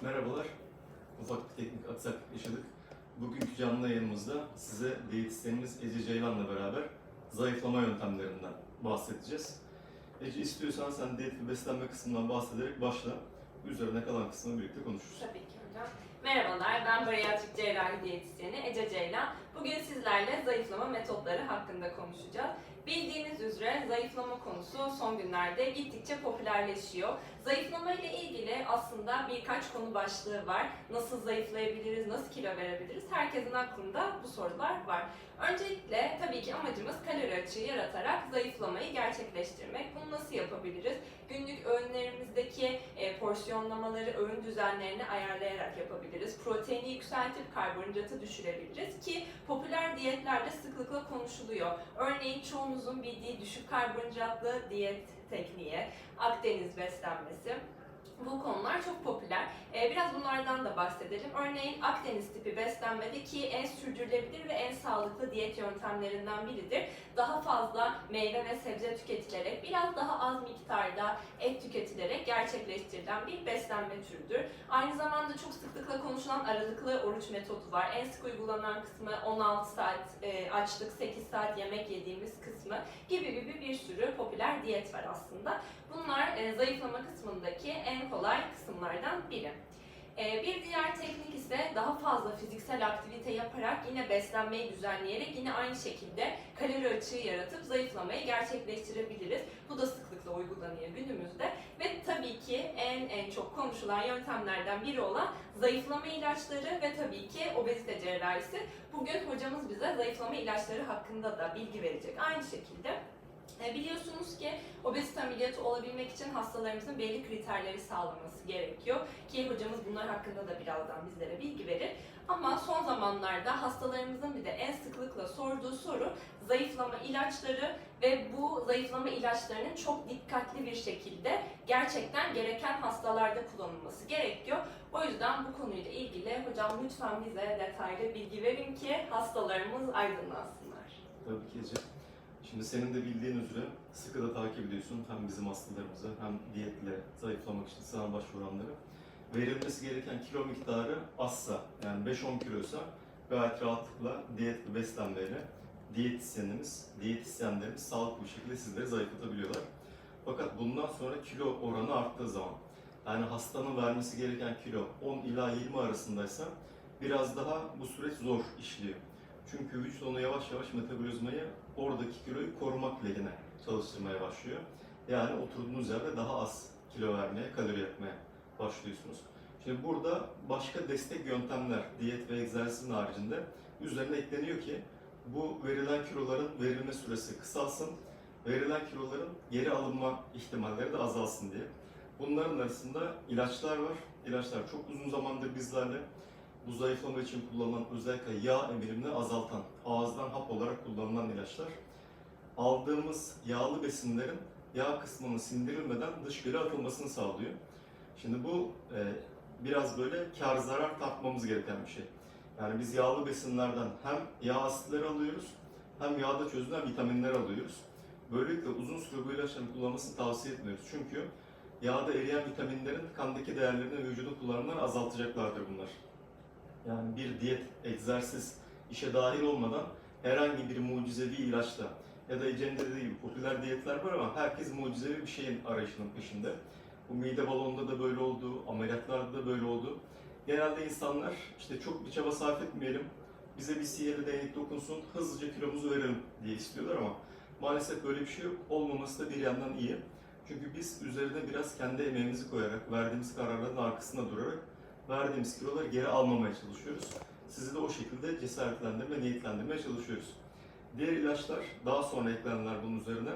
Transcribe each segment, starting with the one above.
Merhabalar. Ufak bir teknik aksaklık yaşadık. Bugünkü canlı yayınımızda size diyetisyenimiz Ece Ceylan'la beraber zayıflama yöntemlerinden bahsedeceğiz. Ece istiyorsan sen diyet ve beslenme kısmından bahsederek başla. Üzerine kalan kısmını birlikte konuşuruz. Tabii ki hocam. Merhabalar, ben bariyatrik cerrahi diyetisyeni Ece Ceylan. Bugün sizlerle zayıflama metotları hakkında konuşacağız. Bildiğiniz üzere zayıflama konusu son günlerde gittikçe popülerleşiyor. Zayıflama ile ilgili aslında birkaç konu başlığı var. Nasıl zayıflayabiliriz, nasıl kilo verebiliriz? Herkesin aklında bu sorular var. Öncelikle tabii ki amacımız kalori açığı yaratarak zayıflamayı gerçekleştirmek. Bunu nasıl yapabiliriz? Günlük öğünlerimizdeki e, porsiyonlamaları, öğün düzenlerini ayarlayarak yapabiliriz. Proteini yükseltip karbonhidratı düşürebiliriz ki popüler diyetlerde sıklıkla konuşuluyor. Örneğin çoğunuzun bildiği düşük karbonhidratlı diyet tekniği, Akdeniz beslenmesi. Bu konular çok popüler. Ee, biraz bunlardan da bahsedelim. Örneğin Akdeniz tipi beslenmedeki en sürdürülebilir ve en sağlıklı diyet yöntemlerinden biridir. Daha fazla meyve ve sebze tüketilerek, biraz daha az miktarda et tüketilerek gerçekleştirilen bir beslenme türüdür. Aynı zamanda çok sıklıkla konuşulan aralıklı oruç metodu var. En sık uygulanan kısmı 16 saat e, açlık, 8 saat yemek yediğimiz kısmı gibi gibi bir sürü popüler diyet var aslında. Bunlar e, zayıflama kısmındaki en kolay kısımlardan biri. E, bir diğer teknik ise daha fazla fiziksel aktivite yaparak yine beslenmeyi düzenleyerek yine aynı şekilde kalori açığı yaratıp zayıflamayı gerçekleştirebiliriz. Bu da sıklıkla uygulanıyor günümüzde ve tabii ki en en çok konuşulan yöntemlerden biri olan zayıflama ilaçları ve tabii ki obezite cerrahisi. Bugün hocamız bize zayıflama ilaçları hakkında da bilgi verecek. Aynı şekilde Biliyorsunuz ki obezite ameliyatı olabilmek için hastalarımızın belli kriterleri sağlaması gerekiyor ki hocamız bunlar hakkında da birazdan bizlere bilgi verir. Ama son zamanlarda hastalarımızın bir de en sıklıkla sorduğu soru zayıflama ilaçları ve bu zayıflama ilaçlarının çok dikkatli bir şekilde gerçekten gereken hastalarda kullanılması gerekiyor. O yüzden bu konuyla ilgili hocam lütfen bize detaylı bilgi verin ki hastalarımız aydınlansınlar. Tabii ki Ece. Şimdi senin de bildiğin üzere sıkı da takip ediyorsun hem bizim hastalarımızı hem diyetle zayıflamak için sana başvuranları. Verilmesi gereken kilo miktarı azsa yani 5-10 kiloysa gayet rahatlıkla diyet ve beslenmeyle diyetisyenimiz, diyetisyenlerimiz sağlıklı bir şekilde sizleri zayıflatabiliyorlar. Fakat bundan sonra kilo oranı arttığı zaman yani hastanın vermesi gereken kilo 10 ila 20 arasındaysa biraz daha bu süreç zor işliyor. Çünkü vücut onu yavaş yavaş metabolizmayı oradaki kiloyu korumak lehine çalıştırmaya başlıyor. Yani oturduğunuz yerde daha az kilo vermeye, kalori yakmaya başlıyorsunuz. Şimdi burada başka destek yöntemler, diyet ve egzersizin haricinde üzerine ekleniyor ki bu verilen kiloların verilme süresi kısalsın, verilen kiloların geri alınma ihtimalleri de azalsın diye. Bunların arasında ilaçlar var. İlaçlar çok uzun zamandır bizlerle bu zayıflama için kullanılan özellikle yağ emilimini azaltan, ağızdan hap olarak kullanılan ilaçlar. Aldığımız yağlı besinlerin yağ kısmının sindirilmeden dışarı atılmasını sağlıyor. Şimdi bu e, biraz böyle kar zarar tartmamız gereken bir şey. Yani biz yağlı besinlerden hem yağ asitleri alıyoruz hem yağda çözülen vitaminler alıyoruz. Böylelikle uzun süre bu ilaçların kullanmasını tavsiye etmiyoruz. Çünkü yağda eriyen vitaminlerin kandaki değerlerini vücudun kullanımlarını azaltacaklardır bunlar. Yani bir diyet, egzersiz işe dahil olmadan herhangi bir mucizevi ilaçla ya da Ece'nin dediği gibi popüler diyetler var ama herkes mucizevi bir şeyin arayışının peşinde. Bu mide balonunda da böyle oldu, ameliyatlarda da böyle oldu. Genelde insanlar işte çok bir çaba sarf etmeyelim, bize bir sihirli değnek dokunsun, hızlıca kilomuzu verelim diye istiyorlar ama maalesef böyle bir şey yok. Olmaması da bir yandan iyi. Çünkü biz üzerine biraz kendi emeğimizi koyarak, verdiğimiz kararların arkasında durarak verdiğimiz kiloları geri almamaya çalışıyoruz. Sizi de o şekilde cesaretlendirme, niyetlendirmeye çalışıyoruz. Diğer ilaçlar daha sonra eklenenler bunun üzerine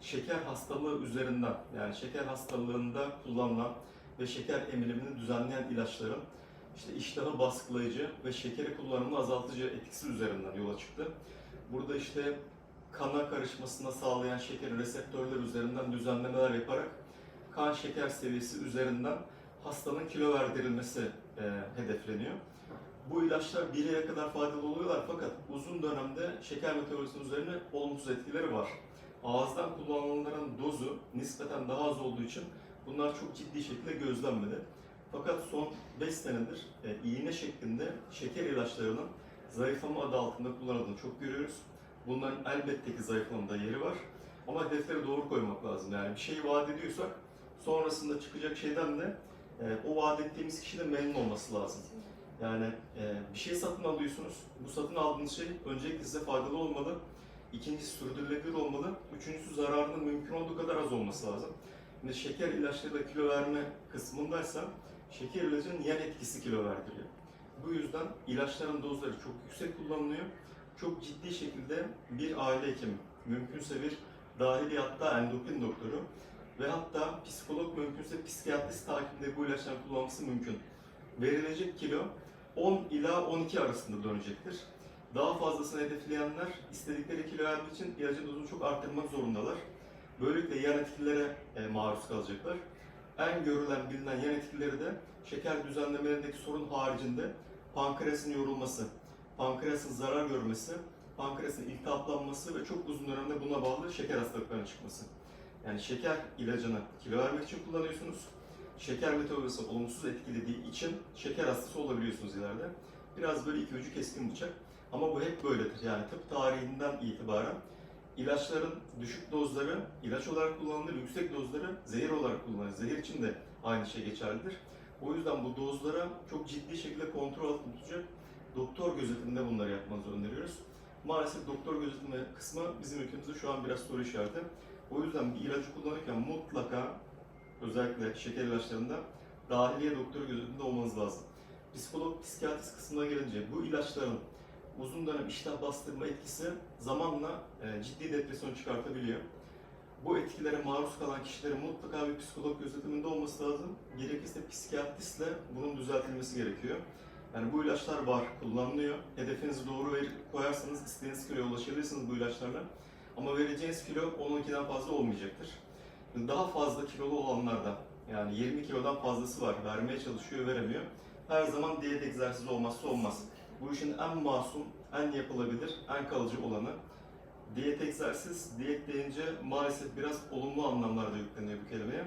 şeker hastalığı üzerinden yani şeker hastalığında kullanılan ve şeker emilimini düzenleyen ilaçların işte iştahı baskılayıcı ve şekeri kullanımını azaltıcı etkisi üzerinden yola çıktı. Burada işte kana karışmasına sağlayan şekerin reseptörler üzerinden düzenlemeler yaparak kan şeker seviyesi üzerinden hastanın kilo verdirilmesi e, hedefleniyor. Bu ilaçlar bir yere kadar faydalı oluyorlar fakat uzun dönemde şeker metabolizması üzerine olumsuz etkileri var. Ağızdan kullanılanların dozu nispeten daha az olduğu için bunlar çok ciddi şekilde gözlenmedi. Fakat son 5 senedir e, iğne şeklinde şeker ilaçlarının zayıflama adı altında kullanıldığını çok görüyoruz. Bunların elbette ki zayıflamada yeri var. Ama hedefleri doğru koymak lazım. Yani bir şeyi vaat ediyorsak sonrasında çıkacak şeyden de e, o vaat ettiğimiz kişi de memnun olması lazım. Yani e, bir şey satın alıyorsunuz. Bu satın aldığınız şey öncelikle size faydalı olmalı. İkincisi sürdürülebilir olmalı. Üçüncüsü zararının mümkün olduğu kadar az olması lazım. Şimdi şeker ilaçlarıyla kilo verme kısmındaysa şeker ilacının yan etkisi kilo verdiriyor. Bu yüzden ilaçların dozları çok yüksek kullanılıyor. Çok ciddi şekilde bir aile hekimi, mümkünse bir dahili hatta endokrin doktoru ve hatta psikolog mümkünse psikiyatrist takibinde bu ilaçların kullanılması mümkün. Verilecek kilo 10 ila 12 arasında dönecektir. Daha fazlasını hedefleyenler istedikleri kilo vermek için ilacın dozunu çok arttırmak zorundalar. Böylelikle yan etkilere e, maruz kalacaklar. En görülen, bilinen yan etkileri de şeker düzenlemelerindeki sorun haricinde pankreasın yorulması, pankreasın zarar görmesi, pankreasın iltihaplanması ve çok uzun dönemde buna bağlı şeker hastalıklarının çıkması. Yani şeker ilacını kilo vermek için kullanıyorsunuz. Şeker metabolizması olumsuz etkilediği için şeker hastası olabiliyorsunuz ileride. Biraz böyle iki ucu keskin bıçak. Ama bu hep böyledir. Yani tıp tarihinden itibaren ilaçların düşük dozları ilaç olarak kullanılır, yüksek dozları zehir olarak kullanılır. Zehir için de aynı şey geçerlidir. O yüzden bu dozlara çok ciddi şekilde kontrol altında tutacak doktor gözetiminde bunları yapmanızı öneriyoruz. Maalesef doktor gözetimi kısmı bizim ülkemizde şu an biraz soru işareti. O yüzden bir ilacı kullanırken mutlaka özellikle şeker ilaçlarında dahiliye doktoru gözetiminde olmanız lazım. Psikolog, psikiyatrist kısmına gelince bu ilaçların uzun dönem iştah bastırma etkisi zamanla e, ciddi depresyon çıkartabiliyor. Bu etkilere maruz kalan kişilerin mutlaka bir psikolog gözetiminde olması lazım. Gerekirse psikiyatristle bunun düzeltilmesi gerekiyor. Yani bu ilaçlar var, kullanılıyor. Hedefinizi doğru koyarsanız istediğiniz kiloya ulaşabilirsiniz bu ilaçlarla. Ama vereceğiniz kilo 10-12'den fazla olmayacaktır. Daha fazla kilolu olanlarda, yani 20 kilodan fazlası var, vermeye çalışıyor, veremiyor. Her zaman diyet egzersizi olmazsa olmaz. Bu işin en masum, en yapılabilir, en kalıcı olanı. Diyet egzersiz, diyet deyince maalesef biraz olumlu anlamlarda yükleniyor bu kelimeye.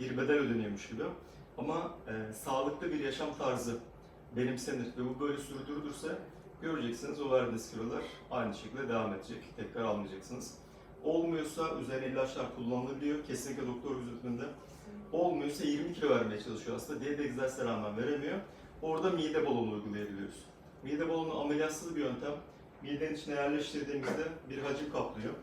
Bir bedel ödeniyormuş gibi. Ama e, sağlıklı bir yaşam tarzı benimsenir ve bu böyle sürdürülürse göreceksiniz o verdiğiniz kilolar aynı şekilde devam edecek. Tekrar almayacaksınız. Olmuyorsa üzerine ilaçlar kullanılabiliyor. Kesinlikle doktor gözetiminde. Olmuyorsa 20 kilo vermeye çalışıyor aslında. Diyet egzersize rağmen veremiyor. Orada mide balonu uygulayabiliyoruz. Mide balonu ameliyatsız bir yöntem. Midenin içine yerleştirdiğimizde bir hacim kaplıyor.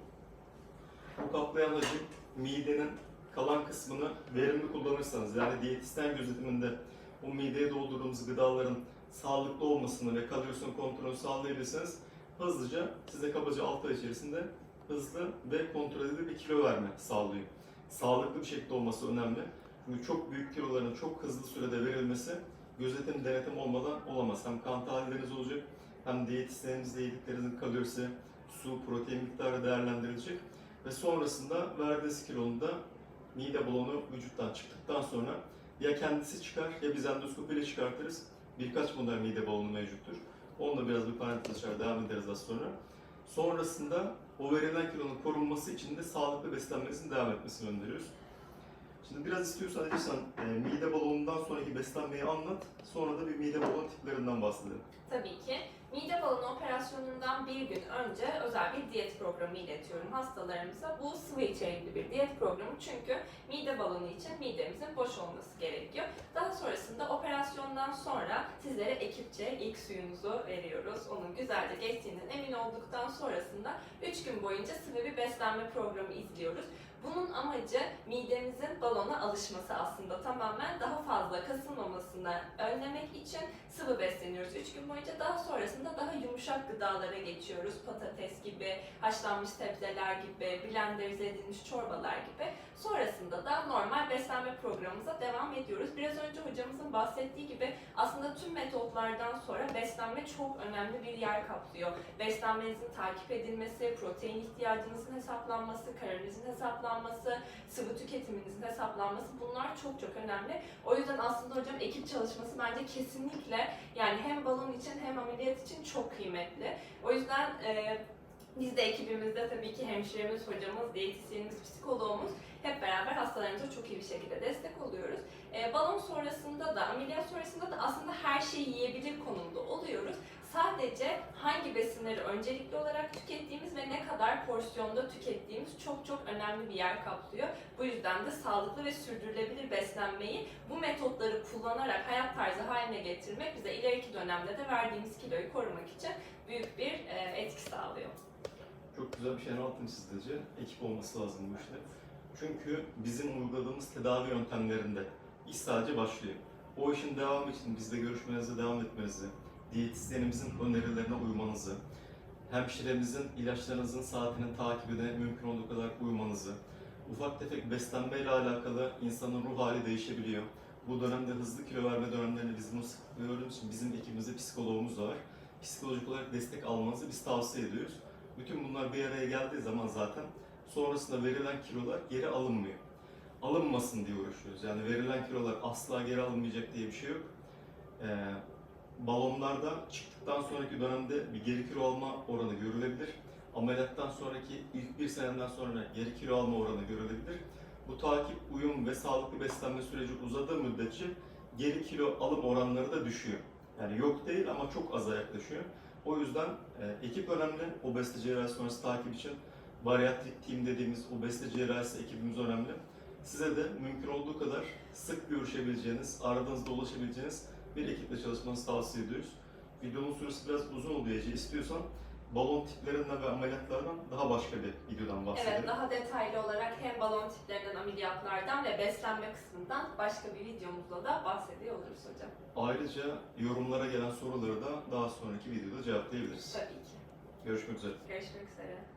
Bu kaplayan hacim midenin kalan kısmını verimli kullanırsanız yani diyetisyen gözetiminde o mideye doldurduğumuz gıdaların sağlıklı olmasını ve kaloryon kontrolünü sağlayabilirseniz hızlıca size kabaca 6 ay içerisinde hızlı ve kontrol edilir bir kilo verme sağlıyor. Sağlıklı bir şekilde olması önemli. Çünkü çok büyük kiloların çok hızlı sürede verilmesi gözetim, denetim olmadan olamaz. Hem kan tahlilleriniz olacak, hem diyetisyeninizle yediklerinizin kalorisi, su, protein miktarı değerlendirilecek. Ve sonrasında verdiğiniz kilonun da mide balonu vücuttan çıktıktan sonra ya kendisi çıkar ya biz endoskopiyle çıkartırız. Birkaç model mide balonu mevcuttur. Onunla biraz bir parantez açar, devam ederiz az sonra. Sonrasında o verilen kilonun korunması için de sağlıklı beslenmenizin devam etmesini öneriyoruz. Şimdi biraz istiyorsan Elifsan, e, mide balonundan sonraki beslenmeyi anlat. Sonra da bir mide balonu tiplerinden bahsedelim. Tabii ki. Mide balonu operasyonundan bir gün önce özel bir diyet programı iletiyorum hastalarımıza. Bu sıvı içerikli bir diyet programı çünkü mide balonu için midemizin boş olması gerekiyor. Operasyondan sonra sizlere ekipçe ilk suyunuzu veriyoruz. Onun güzelce geçtiğinden emin olduktan sonrasında 3 gün boyunca sıvı bir beslenme programı izliyoruz. Bunun amacı midemizin balona alışması aslında tamamen daha fazla kasılmamasını önlemek için sıvı besleniyoruz 3 gün boyunca. Daha sonrasında daha yumuşak gıdalara geçiyoruz. Patates gibi, haşlanmış sebzeler gibi, blenderize edilmiş çorbalar gibi. Sonrasında da normal beslenme programımıza devam ediyoruz. Biraz önce hocamızın bahsettiği gibi aslında tüm metotlardan sonra beslenme çok önemli bir yer kaplıyor. Beslenmenizin takip edilmesi, protein ihtiyacınızın hesaplanması, kalorinizin hesaplanması, sıvı tüketiminizin hesaplanması bunlar çok çok önemli. O yüzden aslında hocam ekip çalışması bence kesinlikle yani hem balon için hem ameliyat için çok kıymetli. O yüzden e, Biz de ekibimizde tabii ki hemşiremiz, hocamız, diyetisyenimiz, psikoloğumuz hep beraber hastalarımıza çok iyi bir şekilde destek oluyoruz. E, balon sonrasında da, ameliyat sonrasında da aslında her şeyi yiyebilir konumda oluyoruz. Sadece hangi besinleri öncelikli olarak tükettiğimiz ve ne kadar porsiyonda tükettiğimiz çok çok önemli bir yer kaplıyor. Bu yüzden de sağlıklı ve sürdürülebilir beslenmeyi bu metotları kullanarak hayat tarzı haline getirmek bize ileriki dönemde de verdiğimiz kiloyu korumak için büyük bir e, etki sağlıyor. Çok güzel bir şeyin altını çizdici. Ekip olması lazım bu işte. Çünkü bizim uyguladığımız tedavi yöntemlerinde iş sadece başlıyor. O işin devamı için bizle görüşmenize devam etmenizi, diyetisyenimizin önerilerine uymanızı, hemşiremizin ilaçlarınızın saatini takip ederek mümkün olduğu kadar uymanızı, ufak tefek beslenmeyle alakalı insanın ruh hali değişebiliyor. Bu dönemde hızlı kilo verme dönemlerinde biz bunu sıklıkla gördüğümüz bizim ekibimizde psikologumuz var. Psikolojik olarak destek almanızı biz tavsiye ediyoruz. Bütün bunlar bir araya geldiği zaman zaten sonrasında verilen kilolar geri alınmıyor. Alınmasın diye uğraşıyoruz. Yani verilen kilolar asla geri alınmayacak diye bir şey yok. Ee, balonlarda çıktıktan sonraki dönemde bir geri kilo alma oranı görülebilir. Ameliyattan sonraki ilk bir seneden sonra geri kilo alma oranı görülebilir. Bu takip, uyum ve sağlıklı beslenme süreci uzadığı müddetçe geri kilo alım oranları da düşüyor. Yani yok değil ama çok aza yaklaşıyor. O yüzden e, ekip önemli. Obezite cerrahisi sonrası takip için bariatrik team dediğimiz obezite cerrahisi ekibimiz önemli. Size de mümkün olduğu kadar sık görüşebileceğiniz, aradığınızda ulaşabileceğiniz bir ekiple çalışmanızı tavsiye ediyoruz. Videonun süresi biraz uzun oluyor Ece. İstiyorsan balon tiplerinden ve ameliyatlardan daha başka bir videodan bahsedelim. Evet, daha detaylı olarak hem balon tiplerinden, ameliyatlardan ve beslenme kısmından başka bir videomuzda da bahsediyor oluruz hocam. Ayrıca yorumlara gelen soruları da daha sonraki videoda cevaplayabiliriz. Tabii ki. Görüşmek üzere. Görüşmek üzere.